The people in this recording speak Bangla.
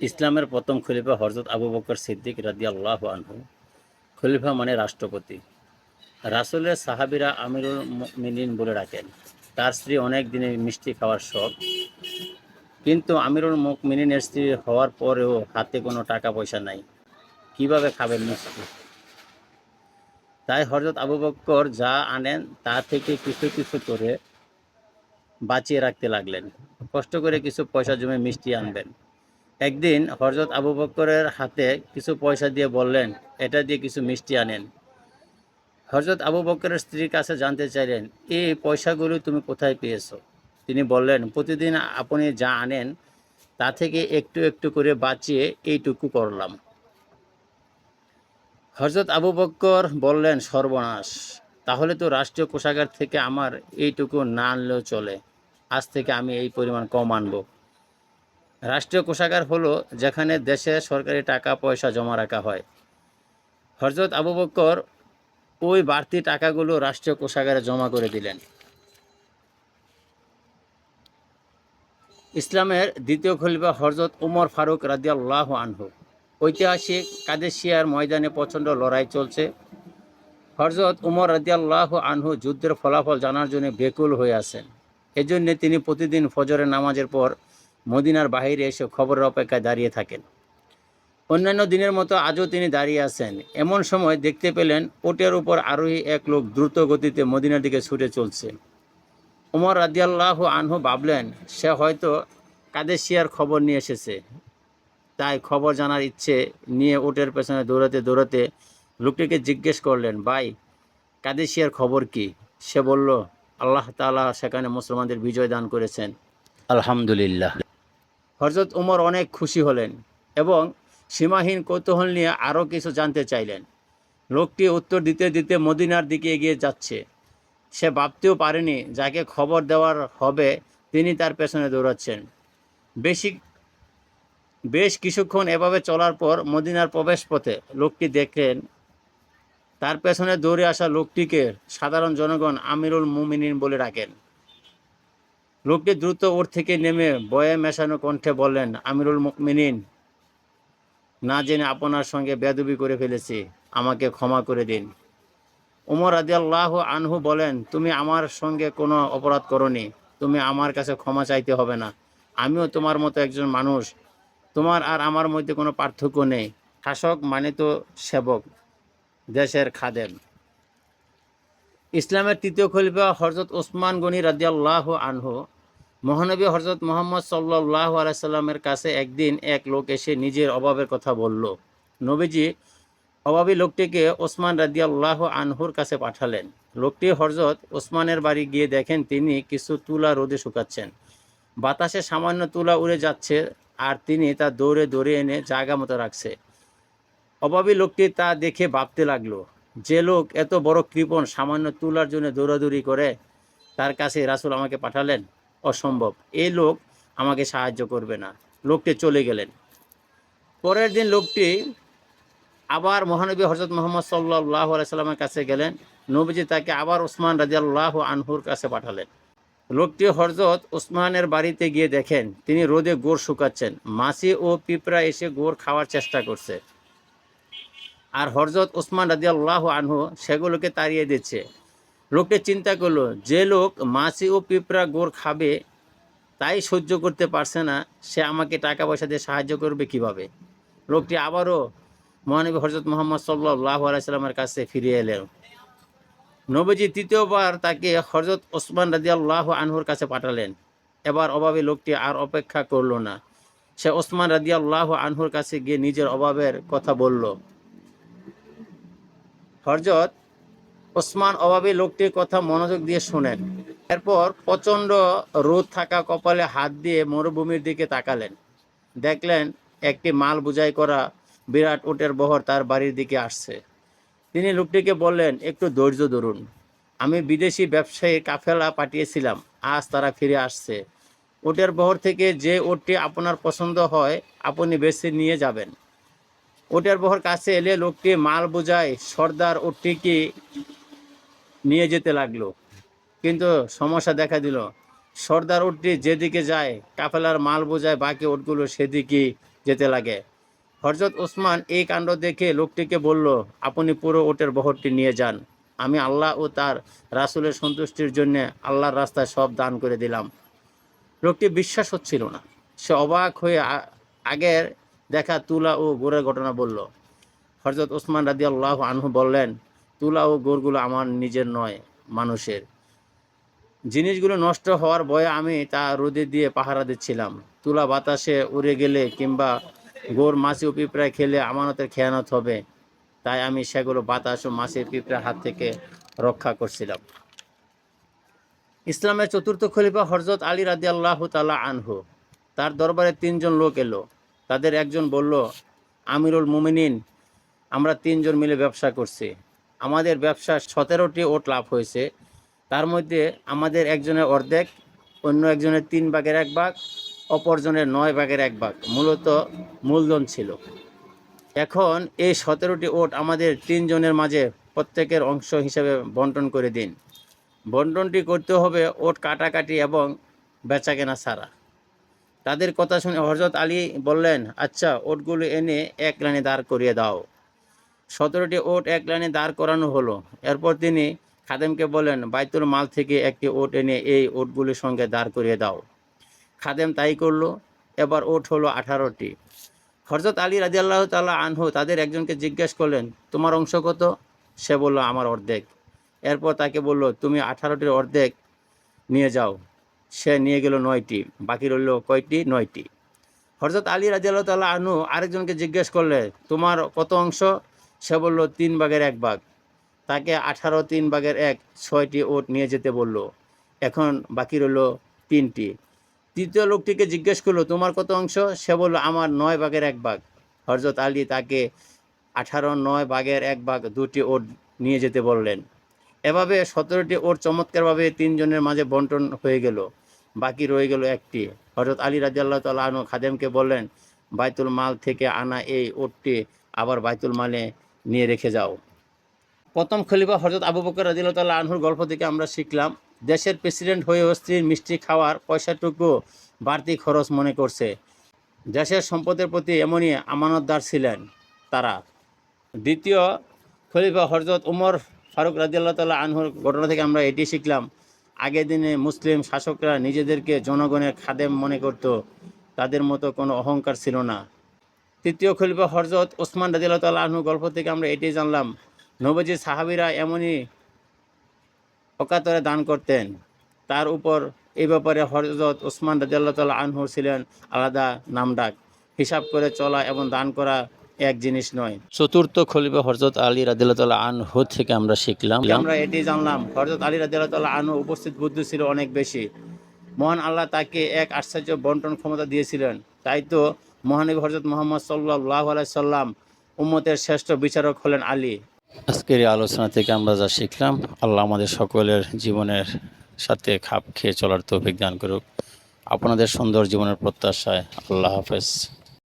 ইসলামের প্রথম খলিফা হজরত আবু বকর সিদ্দিক রাদি আল্লাহ আনহু। খলিফা মানে রাষ্ট্রপতি। রাসুলের সাহাবিরা আমিরুল মিনিন বলে ডাকেন। তার স্ত্রী অনেক দিনে মিষ্টি খাওয়ার শখ। কিন্তু আমিরুল মিনিনের স্ত্রী হওয়ার পরেও হাতে কোনো টাকা পয়সা নাই। কীভাবে খাবেন মিষ্টি? তাই হজরত আবু বক্কর যা আনেন তা থেকে কিছু কিছু করে বাঁচিয়ে রাখতে লাগলেন। কষ্ট করে কিছু পয়সা জমে মিষ্টি আনবেন। একদিন হজরত আবু বক্করের হাতে কিছু পয়সা দিয়ে বললেন, এটা দিয়ে কিছু মিষ্টি আনেন। হজরত আবু বক্করের স্ত্রীর কাছে জানতে চাইলেন, এই পয়সাগুলো তুমি কোথায় পেয়েছ? তিনি বললেন, প্রতিদিন আপনি যা আনেন, তা থেকে একটু একটু করে বাঁচিয়ে এইটুকু করলাম। হজরত আবু বক্কর বললেন, সর্বনাশ! তাহলে তো রাষ্ট্রীয় কোষাগার থেকে আমার এইটুকু না আনলেও চলে। আজ থেকে আমি এই পরিমাণ কম আনব। রাষ্ট্রীয় কোষাগার হলো যেখানে দেশে সরকারি টাকা, পয়সা জমা রাখা হয়। হজরত আবু বক্কর ওই বাড়তি টাকাগুলো রাষ্ট্রীয় কোষাগারে জমা করে দিলেন। ইসলামের দ্বিতীয় খলিফা হজরত উমর ফারুক রাদিয়াল্লাহ আনহু। ঐতিহাসিক কাদেশিয়ার ময়দানে প্রচণ্ড লড়াই চলছে। হজরত উমর রাদিয়াল্লাহ আনহু যুদ্ধের ফলাফল জানার জন্য বেকুল হয়ে আছেন। এজন্য তিনি প্রতিদিন ফজরের নামাজের পর মদিনার বাহিরে এসে খবরের অপেক্ষায় দাঁড়িয়ে থাকেন। অন্যান্য দিনের মতো আজও তিনি দাঁড়িয়ে আছেন। এমন সময় দেখতে পেলেন ওটের উপর আরোহী এক লোক দ্রুত গতিতে মদিনার দিকে ছুটে চলছে। উমর রাদিয়াল্লাহ আনহু ভাবলেন, সে হয়তো কাদেশিয়ার খবর নিয়ে এসেছে। তাই খবর জানার ইচ্ছে নিয়ে ওটের পেছনে দৌড়াতে দৌড়াতে লোকটিকে জিজ্ঞেস করলেন, ভাই, কাদেশিয়ার খবর কি? সে বলল, আল্লাহ তালা সেখানে মুসলমানদের বিজয় দান করেছেন। আলহামদুলিল্লাহ। হজরত উমর অনেক খুশি হলেন এবং সীমাহীন কৌতূহল নিয়ে আরও কিছু জানতে চাইলেন। লোকটি উত্তর দিতে দিতে মদিনার দিকে এগিয়ে যাচ্ছে। সে ভাবতেও পারেনি যাকে খবর দেওয়ার হবে তিনি তার পেছনে দৌড়াচ্ছেন। বেশি, বেশ কিছুক্ষণ এভাবে চলার পর মদিনার প্রবেশ পথে লোকটি দেখলেন তার পেছনে দৌড়ে আসা লোকটিকে সাধারণ জনগণ আমিরুল মুমিনিন বলে ডাকেন। লোকটি দ্রুত ওর থেকে নেমে বয়ে মেশানো কণ্ঠে বললেন, আমিরুল মুমিনিন, না জেনে আপনার সঙ্গে বেদবি করে ফেলেছি, আমাকে ক্ষমা করে দিন। উমর আদিয়াল্লাহ আনহু বলেন, তুমি আমার সঙ্গে কোনো অপরাধ করনি, তুমি আমার কাছে ক্ষমা চাইতে হবে না। আমিও তোমার মতো একজন মানুষ, তোমার আর আমার মধ্যে কোনো পার্থক্য নেই। শাসক মানে তো সেবক, দেশের খাদেম। ইসলামের তৃতীয় খলিফা হজরত ওসমান গনি রাদিয়াল্লাহ আনহু মহানবী হজরত মোহাম্মদ সাল্লাহ আলাইসাল্লামের কাছে একদিন এক লোক এসে নিজের অভাবের কথা বলল। নবীজি অভাবী লোকটিকে ওসমান রাদিয়াল্লাহ আনহুর কাছে পাঠালেন। লোকটি হজরত ওসমানের বাড়ি গিয়ে দেখেন তিনি কিছু তুলা রোদে শুকাচ্ছেন। বাতাসে সামান্য তুলা উড়ে যাচ্ছে আর তিনি তা দৌড়ে দৌড়ে এনে জায়গা মতো রাখছে। অভাবী লোকটি তা দেখে ভাবতে লাগল, যে লোক এত বড় কৃপণ সামান্য তুলার জন্য দৌড়াদৌড়ি করে, তার কাছে রাসুল আমাকে পাঠালেন? অসম্ভব। এই লোক আমাকে সাহায্য করবে না। লোকটি চলে গেলেন। পরের দিন লোকটি আবার মহানবী হজরত মোহাম্মদ সাল্লাহ সাল্লামের কাছে গেলেন। নবীজি তাকে আবার ওসমান রাজিয়াল্লাহ আনহুর কাছে পাঠালেন। লোকটি হজরত ওসমানের বাড়িতে গিয়ে দেখেন, তিনি রোদে গোড় শুকাচ্ছেন। মাছি ও পিঁপড়া এসে গোড় খাওয়ার চেষ্টা করছে। আর হরজত ওসমান রাজিয়াল্লাহ আনহু সেগুলোকে তাড়িয়ে দিচ্ছে। লোকটি চিন্তা করল, যে লোক মাছি ও পিঁপড়া গোড় খাবে, তাই সহ্য করতে পারছে না, সে আমাকে টাকা পয়সা দিয়ে সাহায্য করবে কীভাবে? লোকটি আবারও মহানবী হজরত মোহাম্মদ সাল্লাহ আলাইসাল্লামের কাছে ফিরে এলেন। নবীজি তৃতীয়বার তাকে হজরত ওসমান রাজিয়াল্লাহ আনহুর কাছে পাঠালেন। এবার অভাবে লোকটি আর অপেক্ষা করল না। সে ওসমান রাজিয়াল্লাহ আনহুর কাছে গিয়ে নিজের অভাবের কথা বলল হরজত ওসমান অভাবী লোকটির কথা মনোযোগ দিয়ে শোনেন। এরপর প্রচণ্ড রোদ থাকা কপালে হাত দিয়ে মরুভূমির দিকে তাকালেন। দেখলেন, একটি মাল বোঝাই করা বিরাট উটের বহর তার বাড়ির দিকে আসছে। তিনি লোকটিকে বললেন, একটু ধৈর্য ধরুন। আমি বিদেশি ব্যবসায়ী কাফেলা পাঠিয়েছিলাম, আজ তারা ফিরে আসছে। উটের বহর থেকে যে উটটি আপনার পছন্দ হয়, আপনি বেছে নিয়ে যাবেন। উটের বহর কাছে এলে লোকটি মাল বোঝায়, সর্দার উটটিকে নিয়ে যেতে লাগল। কিন্তু সমস্যা দেখা দিল। সর্দার উটটি যেদিকে যায়, কাফেলার মাল বোঝায় বাকি উটগুলো সেদিকে যেতে লাগে। হরজত ওসমান এই কাণ্ড দেখে লোকটিকে বলল, আপনি পুরো ওটের বহরটি নিয়ে যান। আমি আল্লাহ ও তার রাসুলের সন্তুষ্টির জন্য আল্লাহর রাস্তায় সব দান করে দিলাম। লোকটি বিশ্বাস হচ্ছিল না। সে অবাক হয়ে আগের দেখা তুলা ও গোরের ঘটনা বলল। হরজত ওসমান রাদি আল্লাহ আনহু বললেন তুলা ও গোরগুলো আমার নিজের নয়, মানুষের। জিনিসগুলো নষ্ট হওয়ার ভয়ে আমি তা রোদে দিয়ে পাহারা দিচ্ছিলাম। তুলা বাতাসে উড়ে গেলে কিংবা গোর মাছি ও পিঁপড়ায় খেলে আমানতের খেয়ানত হবে, তাই আমি সেগুলো বাতাস ও মাছের পিঁপড়ার হাত থেকে রক্ষা করছিলাম। ইসলামের চতুর্থ খলিফা হরজত আলী রাদি আল্লাহ তালা আনহু, তার দরবারে তিনজন লোক এলো। তাদের একজন বলল, আমিরুল মুমিনিন, আমরা তিনজন মিলে ব্যবসা করছি। আমাদের ব্যবসা সতেরোটি ওট লাভ হয়েছে। তার মধ্যে আমাদের একজনের অর্ধেক, অন্য একজনের তিন ভাগের এক ভাগ, অপরজনের নয় ভাগের এক ভাগ মূলত মূলধন ছিল। এখন এই সতেরোটি ওট আমাদের তিনজনের মাঝে প্রত্যেকের অংশ হিসেবে বন্টন করে দিন। বন্টনটি করতে হবে ওট কাটাকাটি এবং বেচাকেনা ছাড়া। তাদের কথা শুনে হজরত আলী বললেন আচ্ছা ওটগুলো এনে এক লাইনে দাঁড় করিয়ে দাও। সতেরোটি ওট এক লাইনে দাঁড় করানো হলো। এরপর তিনি খাদেমকে বলেন, বাইতুল মাল থেকে একটি ওট এনে এই ওটগুলির সঙ্গে দাঁড় করিয়ে দাও। খাদেম তাই করল। এবার ওট হলো আঠারোটি। হরজত আলী রাজিয়াল্লাহ তাল্লাহ আনহু তাদের একজনকে জিজ্ঞেস করলেন, তোমার অংশ কত? সে বলল, আমার অর্ধেক। এরপর তাকে বলল, তুমি আঠারোটির অর্ধেক নিয়ে যাও। সে নিয়ে গেল নয়টি, বাকি রইল কয়টি? নয়টি। হরজত আলী রাজিয়াল্লাহ তাল্লাহ আনহু আরেকজনকে জিজ্ঞেস করলে, তোমার কত অংশ? সে বলল, তিন ভাগের এক ভাগ। তাকে আঠারো তিন ভাগের এক, ছয়টি ওট নিয়ে যেতে বলল। এখন বাকি রইল তিনটি। তৃতীয় লোকটিকে জিজ্ঞেস করল, তোমার কত অংশ? সে বলল, আমার নয় ভাগের এক ভাগ। হরজত আলী তাকে আঠারো নয় ভাগের এক ভাগ দুটি ওট নিয়ে যেতে বললেন। এভাবে সতেরোটি ওট চমৎকারভাবে তিনজনের মাঝে বন্টন হয়ে গেল। বাকি রয়ে গেল একটি। হজরত আলী রাজিয়াল্লাহ তাল্লাহ আনু খাদেমকে বললেন, বাইতুল মাল থেকে আনা এই ওটটি আবার বাইতুল মালে নিয়ে রেখে যাও। প্রথম খলিফা হজরত আবু বকর তাল্লাহ আনহুর গল্প থেকে আমরা শিখলাম, দেশের প্রেসিডেন্ট হয়েও স্ত্রীর মিষ্টি খাওয়ার পয়সাটুকু বাড়তি খরচ মনে করছে। দেশের সম্পদের প্রতি এমনই আমানতদার ছিলেন তারা। দ্বিতীয় খলিফা হজরত উমর ফারুক রাজিয়াল্লাহ তাল্লাহ আনহুর ঘটনা থেকে আমরা এটি শিখলাম, আগের দিনে মুসলিম শাসকরা নিজেদেরকে জনগণের খাদেম মনে করত, তাদের মতো কোনো অহংকার ছিল না। তৃতীয় খলিফা হরজত ওসমান রাজিয়াল্লাহ তাল্লাহ আনহু গল্প থেকে আমরা এটি জানলাম। নবজি সাহাবিরা এমনই অকাতরে দান করতেন। তার উপর এই ব্যাপারে হরজত ওসমান রাজিয়াল্লাহ তাল্লাহ আনহু ছিলেন আলাদা নামডাক। হিসাব করে চলা এবং দান করা এক জিনিস নয়। চতুর্থ খলিফা হরজত আলী রাদিল্লাহ আনহু থেকে আমরা শিখলাম। আমরা এটি জানলাম হরজত আলী রাদিল্লাহ আনহু উপস্থিত বুদ্ধি ছিল অনেক বেশি। মহান আল্লাহ তাকে এক আশ্চর্য বন্টন ক্ষমতা দিয়েছিলেন। তাই তো মহানবী হজরত মোহাম্মদ সাল্লাহ আলাইসাল্লাম উম্মতের শ্রেষ্ঠ বিচারক হলেন আলী। আজকের এই আলোচনা থেকে আমরা যা শিখলাম, আল্লাহ আমাদের সকলের জীবনের সাথে খাপ খেয়ে চলার তো অভিজ্ঞান করুক। আপনাদের সুন্দর জীবনের প্রত্যাশায় আল্লাহ হাফেজ।